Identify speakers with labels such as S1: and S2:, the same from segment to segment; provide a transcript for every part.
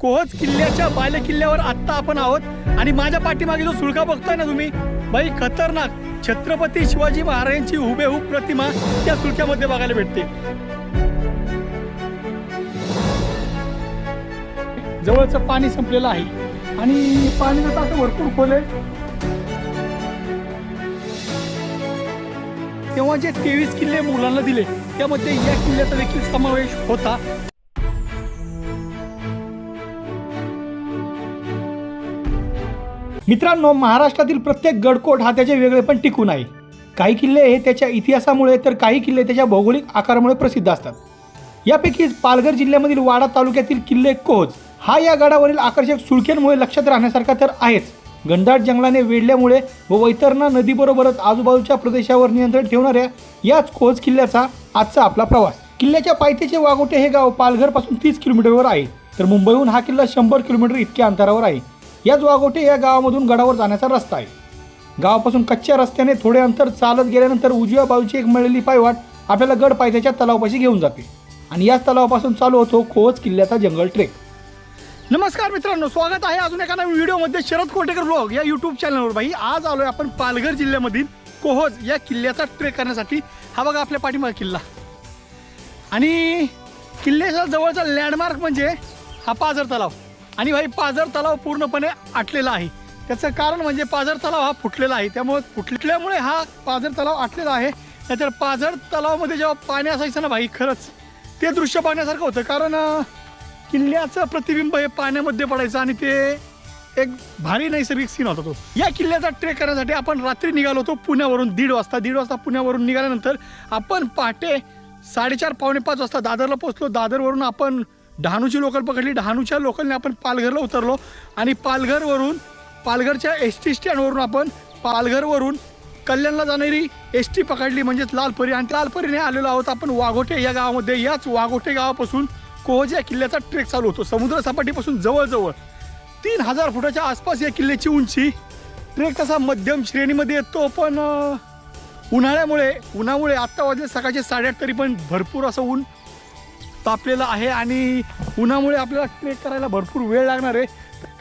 S1: कोहज किल्ल्याच्या बाले किल्ल्यावर आत्ता आपण आहोत. आणि माझ्या पाठीमागे जो सुळका बघताय ना तुम्ही बाई खतरनाक. छत्रपती शिवाजी महाराजांची हुबेहूब प्रतिमा त्या सुळक्यामध्ये बघायला भेटते. जवळचं पाणी संपलेलं आहे. आणि पाणी आता असं भरपूर खोल आहे तेव्हा जे तेवीस किल्ले मुलांना दिले त्यामध्ये या किल्ल्याचा देखील समावेश होता. मित्रांनो महाराष्ट्रातील प्रत्येक गडकोट हा त्याचे वेगळे पण टिकून आहे. काही किल्ले हे त्याच्या इतिहासामुळे तर काही किल्ले त्याच्या भौगोलिक आकारामुळे प्रसिद्ध असतात. यापैकी पालघर जिल्ह्यामधील वाडा तालुक्यातील किल्ले कोहज हा या गडावरील आकर्षक सुळक्यांमुळे लक्षात राहण्यासारखा तर आहेच. घनदाट जंगलाने वेढल्यामुळे व वैतरणा नदीबरोबरच आजूबाजूच्या प्रदेशावर नियंत्रण ठेवणाऱ्या याच कोहज किल्ल्याचा आजचा आपला प्रवास. किल्ल्याच्या पायथ्याचे वाघोटे हे गाव पालघरपासून तीस किलोमीटरवर आहे. तर मुंबईहून हा किल्ला शंभर किलोमीटर इतक्या अंतरावर आहे. याच वाघोटे या गावामधून गडावर जाण्याचा रस्ता आहे. गावापासून कच्च्या रस्त्याने थोडे अंतर चालत गेल्यानंतर उजव्या बाजूची एक मिळालेली पायवाट आपल्याला गड पायथ्याच्या तलावापाशी घेऊन जाते आणि याच तलावापासून चालू होतो खोच किल्ल्याचा जंगल ट्रेक. नमस्कार मित्रांनो स्वागत आहे अजून एका नवीन व्हिडिओमध्ये शरद कोटेकर ब्लॉग या यूट्यूब चॅनलवर बाई आज आलोय आपण पालघर जिल्ह्यामधील कोहोज या किल्ल्याचा ट्रेक करण्यासाठी. हा बघा आपल्या पाठीमाग किल्ला. आणि किल्ल्याच्या जवळचा लँडमार्क म्हणजे हा पाझर तलाव. आणि भाई पाझर तलाव पूर्णपणे आटलेला आहे. त्याचं कारण म्हणजे पाझर तलाव हा फुटलेला आहे. त्यामुळे फुटल्यामुळे हा पाझर तलाव आटलेला आहे. नाहीतर पाझर तलावामध्ये जेव्हा पाणी असायचं ना भाई खरंच. ते दृश्य पाहण्यासारखं होतं. कारण किल्ल्याचं प्रतिबिंब हे पाण्यामध्ये पडायचं आणि ते एक भारी नैसर्गिक सीन होता तो. या किल्ल्याचा ट्रेक करण्यासाठी आपण रात्री निघालो होतो पुण्यावरून दीड वाजता. दीड वाजता पुण्यावरून निघाल्यानंतर आपण पहाटे साडेचार पावणे पाच वाजता दादरला पोहोचलो. दादरवरून आपण डहाणूची लोकल पकडली. डहाणूच्या लोकलने आपण पालघरला उतरलो आणि पालघरवरून पालघरच्या एस टी स्टँडवरून आपण पालघरवरून कल्याणला जाणारी एस टी पकडली म्हणजेच लालपरी. आणि लालपरीने आलेलो आहोत आपण वाघोटे या गावामध्ये. याच वाघोटे गावापासून कोहज या किल्ल्याचा ट्रेक चालू होतो. समुद्र सपाटीपासून जवळजवळ तीन हजार फुटाच्या आसपास या किल्ल्याची उंची. ट्रेक तसा मध्यम श्रेणीमध्ये येतो पण उन्हाळ्यामुळे उन्हामुळे आत्ता वाजले सकाळचे साडेआठ तरी पण भरपूर असं ऊन तापलेलं आहे आणि उन्हामुळे आपल्याला ट्रेक करायला भरपूर वेळ लागणार आहे.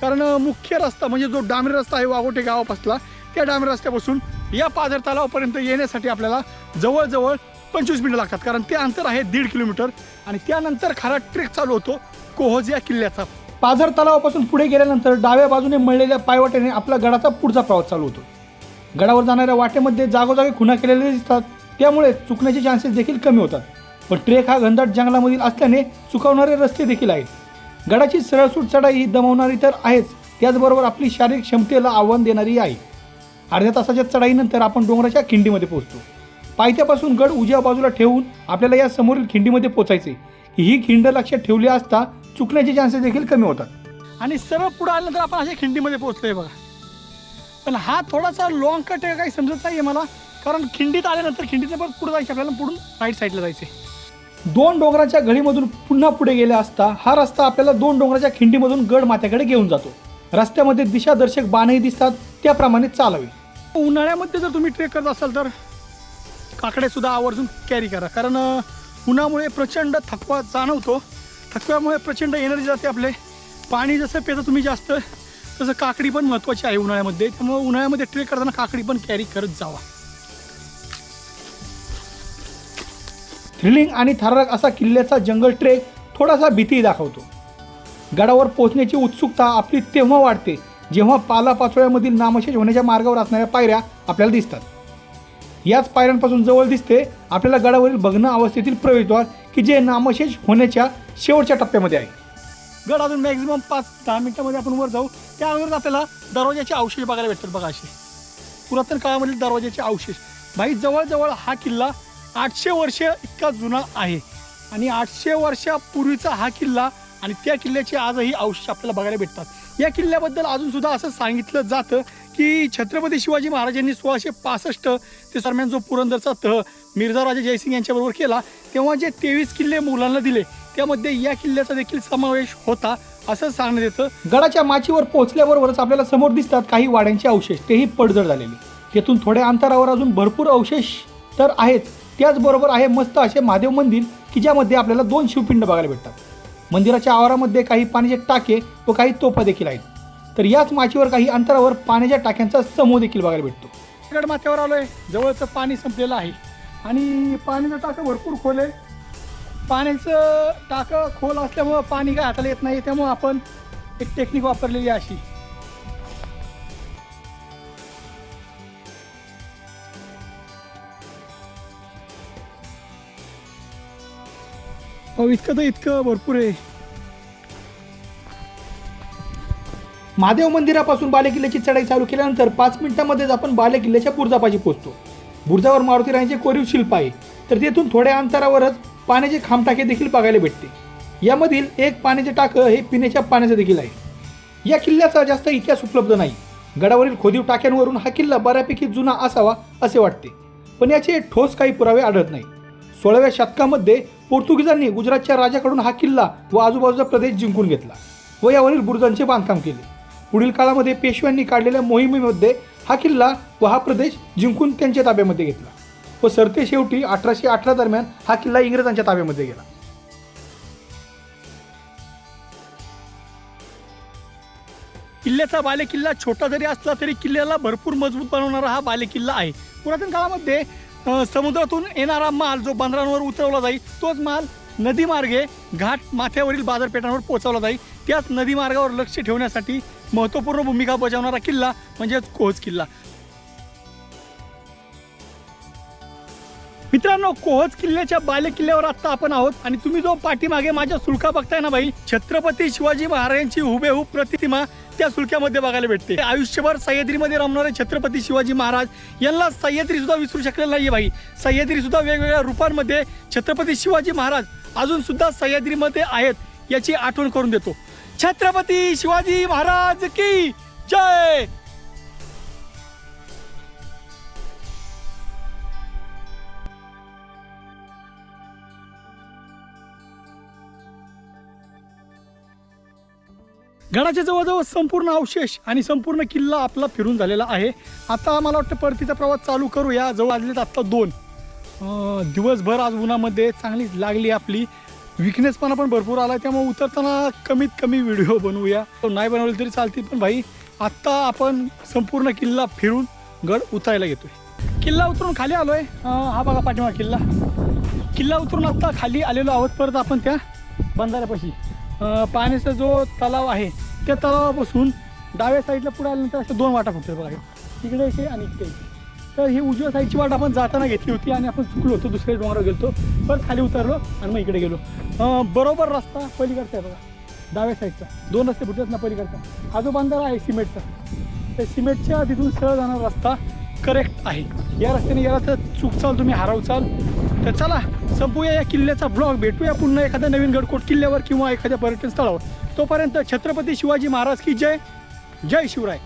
S1: कारण मुख्य रस्ता म्हणजे जो डांबरी रस्ता आहे वाघोटे गावापासला त्या डांबरी रस्त्यापासून या पाझर तलावापर्यंत येण्यासाठी आपल्याला जवळजवळ पंचवीस मिनिटं लागतात. कारण ते अंतर आहे दीड किलोमीटर आणि त्यानंतर खरा ट्रेक चालू होतो कोहज या किल्ल्याचा. पाझर तलावापासून पुढे गेल्यानंतर डाव्या बाजूने मळलेल्या पायवाट्याने आपला गडाचा पुढचा प्रवास चालू होतो. गडावर जाणाऱ्या वाटेमध्ये जागोजागी खुणा केलेले दिसतात. त्यामुळे चुकण्याचे चान्सेस देखील कमी होतात. पण ट्रेक हा घनदाट जंगलामधील असल्याने चुकवणारे रस्ते देखील आहेत. गडाची सरळसूट चढाई ही दमवणारी तर आहेच त्याचबरोबर आपली शारीरिक क्षमतेला आव्हान देणारी आहे. अर्ध्या तासाच्या चढाईनंतर आपण डोंगराच्या खिंडीमध्ये पोहोचतो. पायथ्यापासून गड उजव्या बाजूला ठेवून आपल्याला या समोरील खिंडीमध्ये पोचायचे. ही खिंड लक्षात ठेवली असता चुकण्याचे चान्सेस देखील कमी होतात. आणि सरळ पुढे आल्यानंतर आपण अशा खिंडीमध्ये पोहोचतोय बघा. पण हा थोडासा लॉंग कट आहे काही समजत नाही आहे मला. कारण खिंडीत आल्यानंतर खिंडीत पण पुढे जायचे आपल्याला पुढून राईट साईडला जायचे दोन डोंगराच्या घडीमधून पुन्हा पुढे गेले असता हा रस्ता आपल्याला दोन डोंगराच्या खिंडीमधून गड माथ्याकडे घेऊन जातो. रस्त्यामध्ये दिशादर्शक बाणही दिसतात त्याप्रमाणे चालावे. उन्हाळ्यामध्ये जर तुम्ही ट्रेक करत असाल तर काकडे सुद्धा आवर्जून कॅरी करा. कारण उन्हामुळे प्रचंड थकवा जाणवतो. थकव्यामुळे प्रचंड एनर्जी जाते आपले. पाणी जसं पेता तुम्ही जास्त तसं काकडी पण महत्त्वाची आहे उन्हाळ्यामध्ये. त्यामुळे उन्हाळ्यामध्ये ट्रेक करताना काकडी पण कॅरी करत जावा. थ्रिलिंग आणि थरारक असा किल्ल्याचा जंगल ट्रेक थोडासा भीती दाखवतो. गडावर पोहोचण्याची उत्सुकता आपली तेव्हा वाढते जेव्हा पालापाचोळ्यामधील नामशेष होण्याच्या मार्गावर असणाऱ्या पायऱ्या आपल्याला दिसतात. याच पायऱ्यांपासून जवळ दिसते आपल्याला गडावरील भग्न अवस्थेतील प्रवेशद्वार की जे नामशेष होण्याच्या शेवटच्या टप्प्यामध्ये आहे. गड अजून मॅक्झिमम पाच दहा मिनिटामध्ये आपण वर जाऊ. त्यावर आपल्याला दरवाजाचे अवशेष बघायला भेटतात बघा असे. पुरातन काळामधील दरवाजाचे अवशेष. भाई जवळजवळ हा किल्ला आठशे वर्ष इतका जुना आहे. आणि आठशे वर्षापूर्वीचा हा किल्ला आणि त्या किल्ल्याचे आजही अवशेष आपल्याला बघायला भेटतात. या किल्ल्याबद्दल अजून सुद्धा असं सांगितलं जातं की छत्रपती शिवाजी महाराजांनी सोळाशे पासष्ट ते दरम्यान जो पुरंदरचा तह मिर्झा राजा जयसिंग यांच्याबरोबर केला तेव्हा जे तेवीस किल्ले मुलांना दिले त्यामध्ये या किल्ल्याचा देखील समावेश होता असं सांगण्यात येतं. गडाच्या माचीवर पोहोचल्याबरोबरच आपल्याला समोर दिसतात काही वाड्यांचे अवशेष तेही पडझड झालेले. येथून थोड्या अंतरावर अजून भरपूर अवशेष तर आहेच त्याचबरोबर आहे मस्त असे महादेव मंदिर की ज्यामध्ये आपल्याला दोन शिवपिंड बघायला भेटतात. मंदिराच्या आवारामध्ये काही पाण्याचे टाके व काही तोफा देखील आहेत. तर याच माचीवर काही अंतरावर पाण्याच्या टाक्यांचा समूह देखील बघायला भेटतो. गड माथ्यावर आलोय. जवळचं पाणी संपलेलं आहे. आणि पाण्याचं टाकं भरपूर खोल आहे. पाण्याचं टाकं खोल असल्यामुळं पाणी काय हाताला येत नाही त्यामुळं आपण एक टेक्निक वापरलेली अशी. अहो इतकं तर इतकं भरपूर आहे. महादेव मंदिरापासून बालेकिल्ल्याची चढाई चालू केल्यानंतर पाच मिनिटांमध्येच आपण बालेकिल्ल्याच्या बुर्जापाशी पोहोचतो. बुर्जावर मारुती राणीचे कोरीव शिल्प आहे. तर तेथून थोड्या अंतरावरच पाण्याचे खांबटाके देखील बघायला भेटते. यामधील एक पाण्याचे टाकं हे पिण्याच्या पाण्याचं देखील आहे. या किल्ल्याचा जास्त इतिहास उपलब्ध नाही. गडावरील खोदीव टाक्यांवरून हा किल्ला बऱ्यापैकी जुना असावा असे वाटते. पण याचे ठोस काही पुरावे आढळत नाही. सोळाव्या शतकामध्ये पोर्तुगीजांनी गुजरातच्या राजाकडून हा किल्ला व आजूबाजूचा प्रदेश जिंकून घेतला व यावरील बुरुजांचे बांधकाम केले. पुढील काळामध्ये पेशव्यांनी काढलेल्या मोहिमेमध्ये हा किल्ला व हा प्रदेश जिंकून त्यांच्या ताब्यामध्ये घेतला व सरते शेवटी अठराशे अठरा दरम्यान हा किल्ला इंग्रजांच्या ताब्यामध्ये गेला. किल्ल्याचा बालेकिल्ला छोटा जरी असला तरी किल्ल्याला भरपूर मजबूत बनवणारा हा बालेकिल्ला आहे. पुरातन काळामध्ये समुद्रातून येणारा माल जो बंदरांवर उतरवला जाईल तोच माल नदीमार्गे घाट माथ्यावरील बाजारपेठांवर पोहोचवला जाईल. त्याच नदीमार्गावर लक्ष ठेवण्यासाठी महत्त्वपूर्ण भूमिका बजावणारा किल्ला म्हणजेच कोहज किल्ला. मित्रांनो कोहज किल्ल्याच्या बाले किल्ल्यावर आता आपण आहोत आणि तुम्ही जो पाठीमागे माझ्या सुळका बघताय ना बाई छत्रपती शिवाजी महाराजांची हुबेहूब प्रतिमा त्या सुलक्यामध्ये बघायला भेटते. आयुष्यभर सह्याद्रीमध्ये रमणारे छत्रपती शिवाजी महाराज यांना सह्याद्री सुद्धा विसरू शकलेला नाहीये भाई सह्याद्री सुद्धा वेगवेगळ्या रूपांमध्ये छत्रपती शिवाजी महाराज अजून सुद्धा सह्याद्रीमध्ये आहेत याची आठवण करून देतो. छत्रपती शिवाजी महाराज की जय! गडाच्या जवळजवळ संपूर्ण अवशेष आणि संपूर्ण किल्ला आपला फिरून झालेला आहे. आता मला वाटतं परतीचा प्रवास चालू करूया. जवळ आलेत आत्ता दोन. दिवसभर आज उन्हामध्ये चांगली लागली आपली. विकनेसपणा पण भरपूर आला त्यामुळे उतरताना कमीत कमी व्हिडिओ बनवूया. नाही बनवले तरी चालतील पण भाई आत्ता आपण संपूर्ण किल्ला फिरून गड उतरायला घेतोय किल्ला उतरून खाली आलोय. आहे हा बघा पाठीमा किल्ला. किल्ला उतरून आत्ता खाली आलेलो आहोत. परत आपण त्या बंधाऱ्यापाशी. पाण्याचा जो तलाव आहे त्या तलावापासून डाव्या साईडला पुढे आल्यानंतर अशा दोन वाटा फक्त बघा. इकडे आणि इकडे. तर ही उजव्या साईडची वाट आपण जाताना घेतली होती आणि आपण चुकलो होतो दुसऱ्या डोंगरावर गेलो परत खाली उतरलो आणि मग इकडे गेलो. बरोबर रस्ता पलीकडचा आहे बघा. डाव्या साईडचा. दोन रस्ते फुटत ना पलीकडचा. हा जो आहे सिमेंटचा तर सिमेंटच्या तिथून सरळ जाणारा रस्ता करेक्ट आहे. या रस्त्याने गेला तर चूक चाल तुम्ही हरवचाल. तर चला संपूया या किल्ल्याचा ब्लॉग भेटूया पुन्हा एखाद्या नवीन गडकोट किल्ल्यावर किंवा एखाद्या पर्यटन स्थळावर तोपर्यंत छत्रपती शिवाजी महाराज की जय. जय शिवराय.